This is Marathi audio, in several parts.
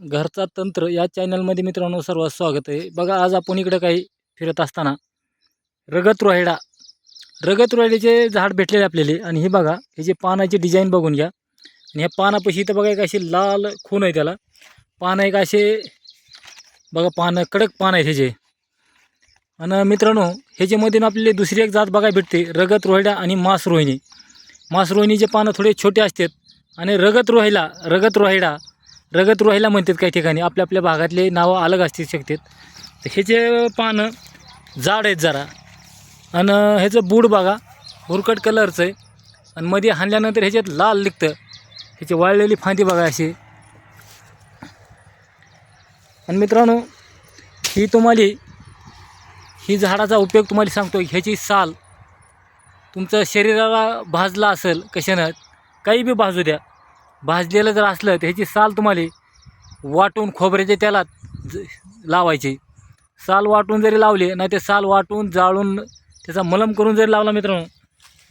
घरचा तंत्र या चॅनलमध्ये मित्रांनो सर्व स्वागत आहे. बघा आज आपण इकडं काही फिरत असताना रगत रोहिडा रगत रोहिड्याचे झाड भेटलेले आपल्याला. आणि हे बघा ह्याची पानाची डिझाईन बघून घ्या. आणि ह्या पानापाशी इथं बघा एक अशी लाल खून आहे त्याला. पानं एक असे बघा पानं कडक पान आहे ह्याचे आणि मित्रांनो ह्याच्यामधून आपल्याला दुसरी एक जात बघायला भेटते रगत रोहिडा आणि मांस रोहिणी मांस रोहिणीचे पानं थोडे छोटे असतात. आणि रगत रोहिला रगत रोहिडा रगत रोहायला म्हणतात काही ठिकाणी. आपल्या आपल्या भागातले नावं अलग असतील शकतात तर ह्याचे पानं जाड आहेत जरा. आणि ह्याचं बूड बघा हुरकट कलरचं आहे. आणि मध्ये हाणल्यानंतर ह्याच्यात लाल निघतं. ह्याची वाळलेली फांदी बघा अशी. आणि मित्रांनो ही तुम्हाला ही झाडाचा उपयोग तुम्हाला सांगतो. ह्याची साल तुमचं शरीराला भाजला असेल कशानं काही बी भाजू द्या. भाजलेलं जर असलं तर ह्याची साल तुम्हाला वाटून खोबऱ्याच्या तेलात ज- लावायची. साल वाटून जरी लावली नाही ते साल वाटून जाळून त्याचा मलम करून जरी लावला मित्रांनो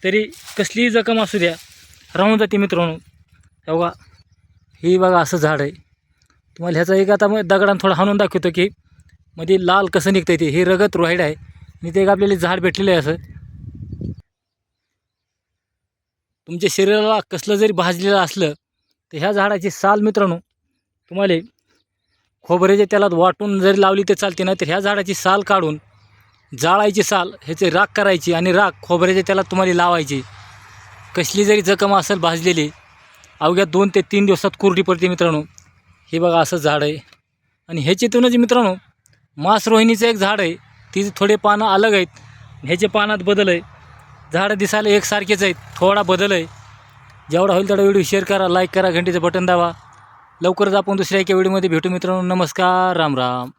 तरी कसलीही जखम असू द्या. राहून जाते मित्रांनो. हे बघा ही बघा असं झाड आहे. तुम्हाला ह्याचा एक आता मग दगडानं थोडं हाणून दाखवतो की मध्ये लाल कसं निघतं ते. हे रगत रोहाईड आहे. आणि ते एक आपल्याला झाड भेटलेलं आहे असं. तुमच्या शरीराला कसलं जरी भाजलेलं असलं तर ह्या झाडाची साल मित्रांनो तुम्हाला खोबऱ्याच्या तेलात वाटून जरी लावली तर चालते नाही तर ह्या झाडाची साल काढून जाळायची साल ह्याचे राख करायची आणि राख खोबऱ्याच्या तेलात तुम्हाला लावायची. कसली जरी जखम असेल भाजलेली अवघ्या दोन ते तीन दिवसात कुरडी पडते मित्रांनो. हे बघा असं झाड आहे. आणि ह्याच्यातूनच मित्रांनो मांस रोहिणीचं एक झाड आहे. तिचे थोडे पानं अलग आहेत. ह्याचे पानात बदल आहे. झाडं दिसायला एकसारखेच आहेत. थोडा बदल आहे. जेवढा होईल तेवढा व्हिडिओ शेअर करा लाईक करा घंटीचं बटन दाबा. लवकरच आपण दुसऱ्या एका व्हिडिओमध्ये भेटू मित्रांनो. नमस्कार राम राम.